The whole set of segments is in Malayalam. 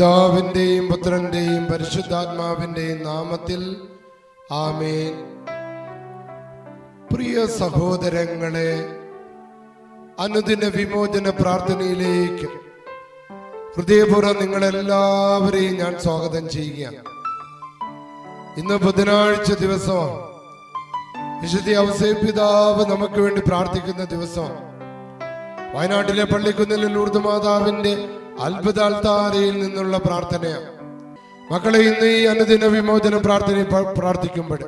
പിതാവിന്റെയും പുത്രന്റെയും പരിശുദ്ധാത്മാവിന്റെയും നാമത്തിൽ ആമേൻ. പ്രിയ സഹോദരങ്ങളെ അനുദിന വിമോചന പ്രാർത്ഥനയിലേക്ക് ഹൃദയപൂർവം നിങ്ങളെല്ലാവരെയും ഞാൻ സ്വാഗതം ചെയ്യുകയാണ്. ഇന്ന് ബുധനാഴ്ച ദിവസമാണ് വിശുദ്ധി അവസേ പിതാവ് നമുക്ക് വേണ്ടി പ്രാർത്ഥിക്കുന്ന ദിവസമാണ് വയനാട്ടിലെ പള്ളിക്കുന്നിലെ ലൂർദ് അത്ഭുത അൽത്താരയിൽ നിന്നുള്ള പ്രാർത്ഥനയാണ്. മക്കളെ ഇന്ന് ഈ അനുദിന വിമോചന പ്രാർത്ഥന പ്രാർത്ഥിക്കുമ്പോൾ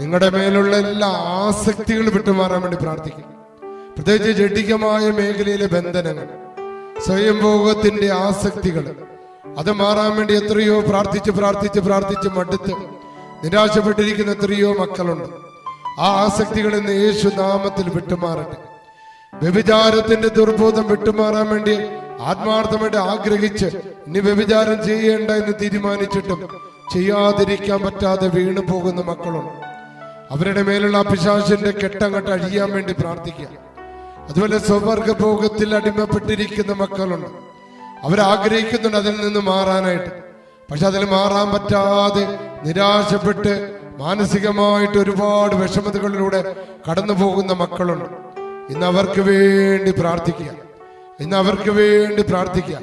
നിങ്ങളുടെ മേലുള്ള എല്ലാ ആസക്തികളും വിട്ടുമാറാൻ വേണ്ടി പ്രാർത്ഥിക്കും. പ്രത്യേകിച്ച് ജഡികമായ മേഖലയിലെ ബന്ധനങ്ങൾ സ്വയംഭോഗത്തിന്റെ ആസക്തികൾ അത് മാറാൻ വേണ്ടി എത്രയോ പ്രാർത്ഥിച്ച് പ്രാർത്ഥിച്ച് പ്രാർത്ഥിച്ച് മടുത്ത് നിരാശപ്പെട്ടിരിക്കുന്ന എത്രയോ മക്കളുണ്ട്. ആ ആസക്തികൾ ഇന്ന് യേശു നാമത്തിൽ വിട്ടുമാറട്ടെ. വ്യഭിചാരത്തിന്റെ ദുർബോധം വിട്ടുമാറാൻ വേണ്ടി ആത്മാർത്ഥമായിട്ട് ആഗ്രഹിച്ച് ഇനി വ്യഭിചാരം ചെയ്യേണ്ട എന്ന് തീരുമാനിച്ചിട്ടും ചെയ്യാതിരിക്കാൻ പറ്റാതെ വീണു പോകുന്ന മക്കളുണ്ട് അവരുടെ മേലുള്ള അഭിശാസിന്റെ കെട്ടങ്ങട്ട് അഴിയാൻ വേണ്ടി പ്രാർത്ഥിക്കുക. അതുപോലെ സ്വവർഗ ഭോഗത്തിൽ അടിമപ്പെട്ടിരിക്കുന്ന മക്കളുണ്ട്. അവരാഗ്രഹിക്കുന്നുണ്ട് അതിൽ നിന്ന് മാറാനായിട്ട്. പക്ഷെ അതിൽ മാറാൻ പറ്റാതെ നിരാശപ്പെട്ട് മാനസികമായിട്ട് ഒരുപാട് വിഷമതകളിലൂടെ കടന്നു പോകുന്ന മക്കളുണ്ട്. ഇന്ന് അവർക്ക് വേണ്ടി പ്രാർത്ഥിക്കുക. ഇന്ന് അവർക്ക് വേണ്ടി പ്രാർത്ഥിക്കുക.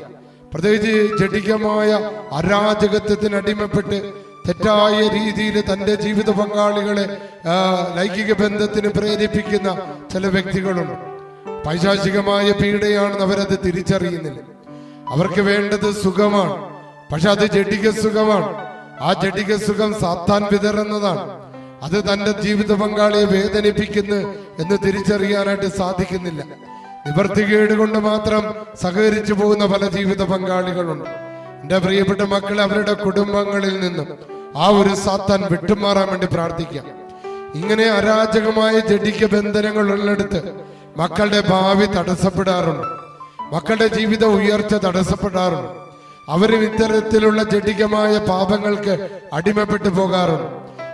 പ്രത്യേകിച്ച് ജഡികമായ അരാജകത്വത്തിന് അടിമപ്പെട്ട് തെറ്റായ രീതിയിൽ തന്റെ ജീവിത പങ്കാളികളെ ലൈംഗിക ബന്ധത്തിന് പ്രേരിപ്പിക്കുന്ന ചില വ്യക്തികളുണ്ട്. പൈശാചികമായ പീഡയാണെന്ന് അവരത് തിരിച്ചറിയുന്നില്ല. അവർക്ക് വേണ്ടത് സുഖമാണ്. പക്ഷെ അത് ജഡിക സുഖമാണ്. ആ ജഡിക സുഖം സാത്താൻ വിതറുന്നതാണ്. അത് തന്റെ ജീവിത പങ്കാളിയെ വേദനിപ്പിക്കുന്നു എന്ന് തിരിച്ചറിയാനായിട്ട് സാധിക്കുന്നില്ല. നിവർത്തികേട് കൊണ്ട് മാത്രം സഹകരിച്ചു പോകുന്ന പല ജീവിത പങ്കാളികളുണ്ട്. എന്റെ പ്രിയപ്പെട്ട മക്കളെ അവരുടെ കുടുംബങ്ങളിൽ നിന്നും ആ ഒരു സാത്താൻ വിട്ടുമാറാൻ വേണ്ടി പ്രാർത്ഥിക്കാം. ഇങ്ങനെ അരാജകമായ ജഡിക ബന്ധനങ്ങൾ ഉള്ളെടുത്ത് മക്കളുടെ ഭാവി തടസ്സപ്പെടാറുണ്ട്. മക്കളുടെ ജീവിത ഉയർച്ച തടസ്സപ്പെടാറുണ്ട്. അവരും ഇത്തരത്തിലുള്ള ജഡികമായ പാപങ്ങൾക്ക് അടിമപ്പെട്ടു പോകാറുണ്ട്.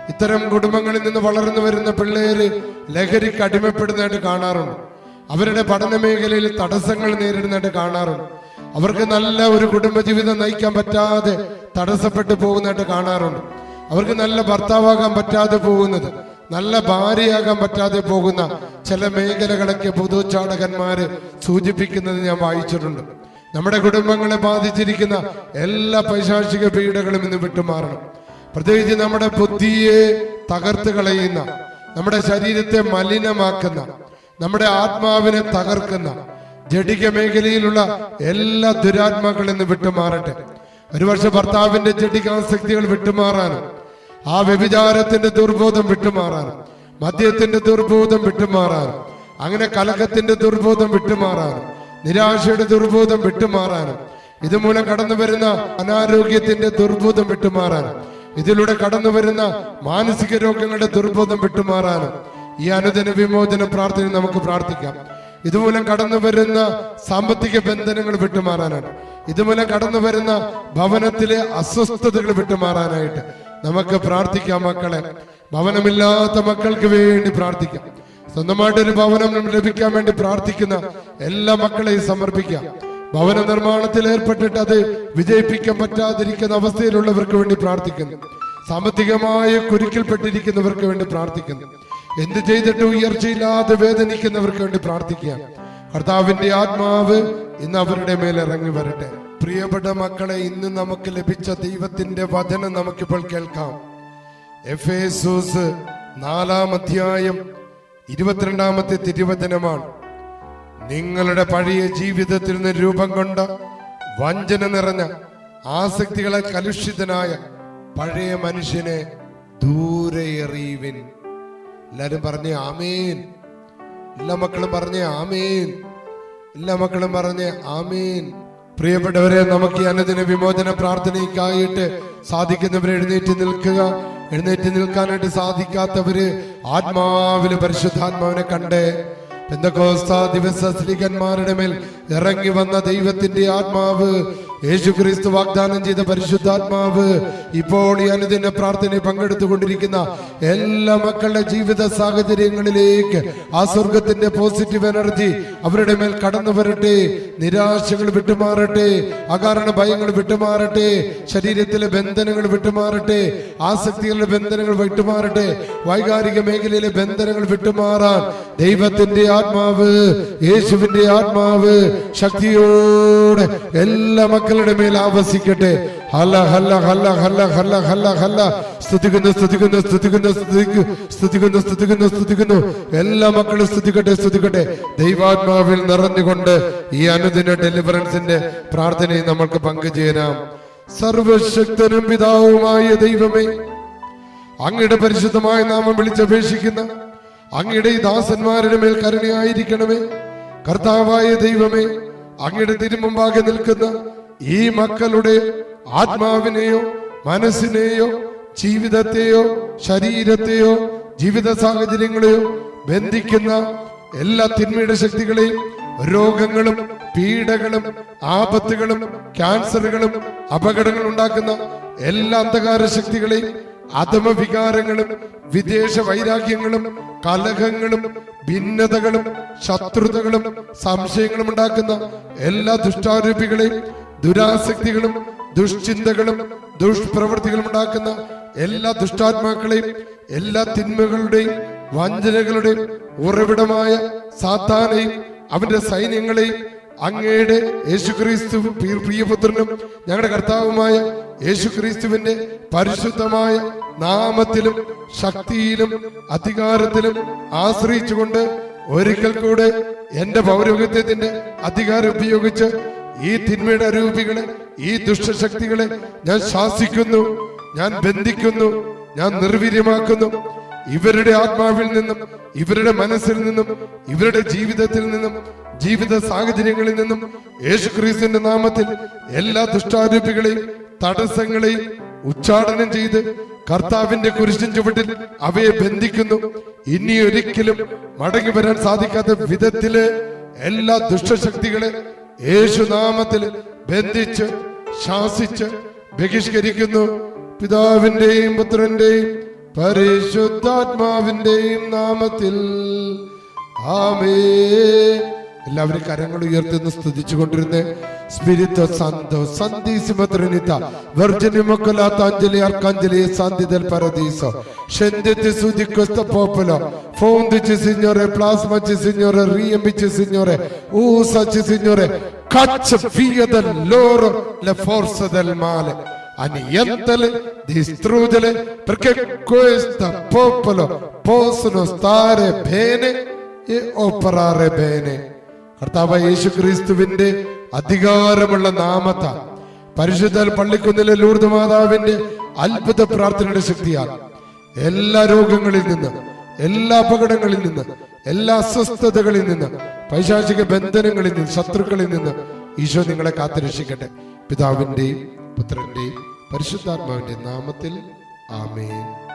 ഇത്തരം കുടുംബങ്ങളിൽ നിന്ന് വളർന്നു വരുന്ന പിള്ളേര് ലഹരിക്ക് അടിമപ്പെടുന്നതായിട്ട് കാണാറുണ്ട്. അവരുടെ പഠന മേഖലയിൽ തടസ്സങ്ങൾ നേരിടുന്നതായിട്ട് കാണാറുണ്ട്. അവർക്ക് നല്ല ഒരു കുടുംബജീവിതം നയിക്കാൻ പറ്റാതെ തടസ്സപ്പെട്ടു പോകുന്നതായിട്ട് കാണാറുണ്ട്. അവർക്ക് നല്ല ഭർത്താവാകാൻ പറ്റാതെ പോകുന്നത് നല്ല ഭാര്യയാകാൻ പറ്റാതെ പോകുന്ന ചില മേഖലകളൊക്കെ പൊതുചാടകന്മാര് സൂചിപ്പിക്കുന്നത് ഞാൻ വായിച്ചിട്ടുണ്ട്. നമ്മുടെ കുടുംബങ്ങളെ ബാധിച്ചിരിക്കുന്ന എല്ലാ പൈശാചിക പീഡകളും ഇന്ന് വിട്ടുമാറണം. പ്രത്യേകിച്ച് നമ്മുടെ ബുദ്ധിയെ തകർത്ത് കളയുന്ന നമ്മുടെ ശരീരത്തെ മലിനമാക്കുന്ന നമ്മുടെ ആത്മാവിനെ തകർക്കുന്ന ജഡിക മേഖലയിലുള്ള എല്ലാ ദുരാത്മാക്കളിൽ നിന്ന് വിട്ടുമാറട്ടെ. ഒരു വർഷം ഭർത്താവിന്റെ ജഡികാസക്തികൾ വിട്ടുമാറാനും ആ വ്യഭിചാരത്തിന്റെ ദുർബോധം വിട്ടുമാറാനും മദ്യത്തിന്റെ ദുർബോധം വിട്ടുമാറാനും അങ്ങനെ കലഹത്തിന്റെ ദുർബോധം വിട്ടുമാറാനും നിരാശയുടെ ദുർബോധം വിട്ടുമാറാനും ഇതുമൂലം കടന്നു വരുന്ന അനാരോഗ്യത്തിന്റെ ദുർബോധം വിട്ടുമാറാനും ഇതിലൂടെ കടന്നു വരുന്ന മാനസിക രോഗങ്ങളുടെ ദുർബോധം വിട്ടുമാറാനും ഈ അനുദിന വിമോചന പ്രാർത്ഥന നമുക്ക് പ്രാർത്ഥിക്കാം. ഇതുമൂലം കടന്നു വരുന്ന സാമ്പത്തിക ബന്ധനങ്ങൾ വിട്ടുമാറാനാണ്. ഇതുമൂലം കടന്നു വരുന്ന ഭവനത്തിലെ അസ്വസ്ഥതകൾ വിട്ടുമാറാനായിട്ട് നമുക്ക് പ്രാർത്ഥിക്കാം മക്കളെ. ഭവനമില്ലാത്ത മക്കൾക്ക് വേണ്ടി പ്രാർത്ഥിക്കാം. സ്വന്തമായിട്ടൊരു ഭവനം ലഭിക്കാൻ വേണ്ടി പ്രാർത്ഥിക്കുന്ന എല്ലാ മക്കളെയും സമർപ്പിക്കാം. ഭവന നിർമ്മാണത്തിൽ ഏർപ്പെട്ടിട്ട് അത് വിജയിപ്പിക്കാൻ പറ്റാതിരിക്കുന്ന അവസ്ഥയിലുള്ളവർക്ക് വേണ്ടി പ്രാർത്ഥിക്കുന്നു. സാമ്പത്തികമായ കുരുക്കിൽപ്പെട്ടിരിക്കുന്നവർക്ക് വേണ്ടി പ്രാർത്ഥിക്കുന്നു. എന്ത് ചെയ്തിട്ട് ഉയർച്ചയില്ലാതെ വേദനിക്കുന്നവർക്ക് വേണ്ടി പ്രാർത്ഥിക്കുക. കർത്താവിന്റെ ആത്മാവ് ഇന്ന് അവരുടെ മേൽ ഇറങ്ങി വരട്ടെ. പ്രിയപ്പെട്ട മക്കളെ ഇന്ന് നമുക്ക് ലഭിച്ച ദൈവത്തിന്റെ വചനം നമുക്കിപ്പോൾ കേൾക്കാം. എഫേസൂസ് നാലാം അധ്യായം ഇരുപത്തിരണ്ടാമത്തെ തിരുവചനമാണ്. നിങ്ങളുടെ പഴയ ജീവിതത്തിൽ നിന്ന് രൂപം കൊണ്ട വഞ്ചന നിറഞ്ഞ ആസക്തികളെ കലുഷിതനായ പഴയ മനുഷ്യനെ ദൂരെ എറിയുവിൻ. എല്ലാരും പറഞ്ഞേ ആമേൻ. എല്ലാ മക്കളും പറഞ്ഞേ ആമേൻ. എല്ലാ മക്കളും പറഞ്ഞേ ആമേൻ. പ്രിയപ്പെട്ടവരെ നമുക്ക് ഈ അനുദിന വിമോചന പ്രാർത്ഥനയ്ക്കായിട്ട് സാധിക്കുന്നവരെ എഴുന്നേറ്റ് നിൽക്കുക. എഴുന്നേറ്റ് നിൽക്കാനായിട്ട് സാധിക്കാത്തവര് ആത്മാവിൽ പരിശുദ്ധാത്മാവിനെ കണ്ട് എന്തൊക്കെ ദിവസ സ്ത്രീകന്മാരുടെ മേൽ ഇറങ്ങി വന്ന ദൈവത്തിന്റെ ആത്മാവ് യേശു ക്രിസ്തു വാഗ്ദാനം ചെയ്ത പരിശുദ്ധാത്മാവ് ഇപ്പോൾ ഈ അനുദിന പ്രാർത്ഥനയിൽ പങ്കെടുത്തുകൊണ്ടിരിക്കുന്ന എല്ലാ മക്കളുടെ ജീവിത സാഹചര്യങ്ങളിലേക്ക് ആ സ്വർഗത്തിന്റെ പോസിറ്റീവ് എനർജി അവരുടെ മേൽ കടന്നു വരട്ടെ നിരാശകൾ വിട്ടുമാറട്ടെ അകാരണ ഭയങ്ങൾ വിട്ടുമാറട്ടെ ശരീരത്തിലെ ബന്ധനങ്ങൾ വിട്ടുമാറട്ടെ ആസക്തികളുടെ ബന്ധനങ്ങൾ വിട്ടുമാറട്ടെ വൈകാരിക മേഖലയിലെ ബന്ധനങ്ങൾ വിട്ടുമാറാൻ ദൈവത്തിന്റെ ആത്മാവ് യേശുവിന്റെ ആത്മാവ് ശക്തിയോടെ എല്ലാ മക്കളുടെ മേൽ ആവസിക്കട്ടെ. ഹല്ല ഹല്ല ഹല്ല ഹല്ല ഹല്ല ഹല്ല ഹല്ല. സ്തുതിക്കുന്നു സ്തുതിക്കുന്നു സ്തുതിക്കുന്നു സ്തുതിക്കു സ്തുതിക്കുന്നു സ്തുതിക്കുന്നു സ്തുതിക്കുന്നു. എല്ലാ മക്കളും സ്തുതിക്കട്ടെ സ്തുതിക്കട്ടെ. ദൈവാത്മാവിൽ നിറഞ്ഞുകൊണ്ട് ഈ അനുദിന ഡെലിവറൻസിന്റെ പ്രാർത്ഥനയിൽ നമ്മൾക്ക് പങ്കുചേരാം. സർവശക്തനും പിതാവുമായ ദൈവമേ അങ്ങയുടെ പരിശുദ്ധമായ നാമം വിളിച്ചപേക്ഷിക്കുന്ന അങ്ങയുടെ ഈ ദാസന്മാരുടെ മേൽ കരുണയായിരിക്കണമേ. കർത്താവായ ദൈവമേ അങ്ങയുടെ തിരുമുമ്പാകെ നിൽക്കുന്ന ഈ മക്കളുടെ ആത്മാവിനെയോ മനസ്സിനെയോ ജീവിതത്തെയോ ശരീരത്തെയോ ജീവിത സാഹചര്യങ്ങളെയോ ബന്ധിക്കുന്ന എല്ലാ തിന്മയുടെ ശക്തികളെയും രോഗങ്ങളും പീഡകളും ആപത്തുകളും ക്യാൻസറുകളും അപകടങ്ങൾ ഉണ്ടാക്കുന്ന എല്ലാ അന്ധകാര ശക്തികളെയും അധമവികാരങ്ങളും വിദേശ വൈരാഗ്യങ്ങളും കലഹങ്ങളും ഭിന്നതകളും ശത്രുതകളും സംശയങ്ങളും ഉണ്ടാക്കുന്ന എല്ലാ ദുഷ്ടാരൂപികളെയും ദുരാസക്തികളും ദുഷ്ചിന്തകളും ദുഷ്പ്രവൃത്തികളും ഉണ്ടാക്കുന്ന എല്ലാ ദുഷ്ടാത്മാക്കളെയും എല്ലാ തിന്മകളുടെയും വഞ്ചനകളുടെയും ഉറവിടമായ സാത്താനെയും അവന്റെ സൈന്യങ്ങളെയും അങ്ങയുടെ യേശുക്രിസ്തു പ്രിയ- പ്രിയപുത്രനും ഞങ്ങളുടെ കർത്താവുമായ യേശുക്രിസ്തുവിന്റെ പരിശുദ്ധമായ നാമത്തിലും ശക്തിയിലും അധികാരത്തിലും ആശ്രയിച്ചുകൊണ്ട് ഒരിക്കൽ കൂടെ എന്റെ പൗരോഹിത്യത്തിന്റെ അധികാരം ഉപയോഗിച്ച് ഈ തിന്മയുടെ അരൂപികളെ ഈ ദുഷ്ടശക്തികളെ ഞാൻ ശാസിക്കുന്നു ഞാൻ ബന്ധിക്കുന്നു ഞാൻ നിർവീര്യമാക്കുന്നു. ഇവരുടെ ആത്മാവിൽ നിന്നും ഇവരുടെ മനസ്സിൽ നിന്നും ഇവരുടെ ജീവിതത്തിൽ നിന്നും ജീവിത സാഹചര്യങ്ങളിൽ നിന്നും യേശുക്രിസ്തുവിന്റെ നാമത്തിൽ എല്ലാ ദുഷ്ടാരൂപികളെയും തടസ്സങ്ങളെയും ഉച്ചാടനം ചെയ്ത് കർത്താവിന്റെ കുരിശിൻ ചുവട്ടിൽ അവയെ ബന്ധിക്കുന്നു. ഇനി ഒരിക്കലും മടങ്ങി വരാൻ സാധിക്കാത്ത വിധത്തിൽ എല്ലാ ദുഷ്ടശക്തികളെ യേശുനാമത്തിൽ ബന്ധിച്ച് ശാസിച്ച് ബഹിഷ്കരിക്കുന്നു. പിതാവിന്റെയും പുത്രന്റെയും പരിശുദ്ധാത്മാവിന്റെയും നാമത്തിൽ. ആമേ എല്ലാവരും കരങ്ങൾ ഉയർത്തുന്ന സ്തുതിച്ചുകൊണ്ടിരുന്നേ Spirito സന്തോ സന്തീസിമ ട്രിനിത വെർജിനി മൊക്കലാത്ത Anjali അർക്കാഞ്ജലി Shanthi del paradiso scendete su di questo popolo fondici signore plasmaci signore riempici signore usaci signore caccia via da loro le forze del male annientale, distruggere, perché questo popolo possono stare bene e operare bene. കർത്താവ് യേശു ക്രിസ്തുവിന്റെ അധികാരമുള്ള നാമത്ത പരിശുദ്ധ പള്ളിക്കുന്നിലെ ലൂർദ് മാതാവിന്റെ അത്ഭുത പ്രാർത്ഥനയുടെ ശക്തിയാൽ എല്ലാ രോഗങ്ങളിൽ നിന്ന് എല്ലാ അപകടങ്ങളിൽ നിന്ന് എല്ലാ അസ്വസ്ഥതകളിൽ നിന്ന് പൈശാചിക ബന്ധനങ്ങളിൽ നിന്ന് ശത്രുക്കളിൽ നിന്ന് ഈശോ നിങ്ങളെ കാത്തുരക്ഷിക്കട്ടെ. പിതാവിന്റെയും പുത്രന്റെയും പരിശുദ്ധാത്മാവിന്റെ നാമത്തിൽ ആമേൻ.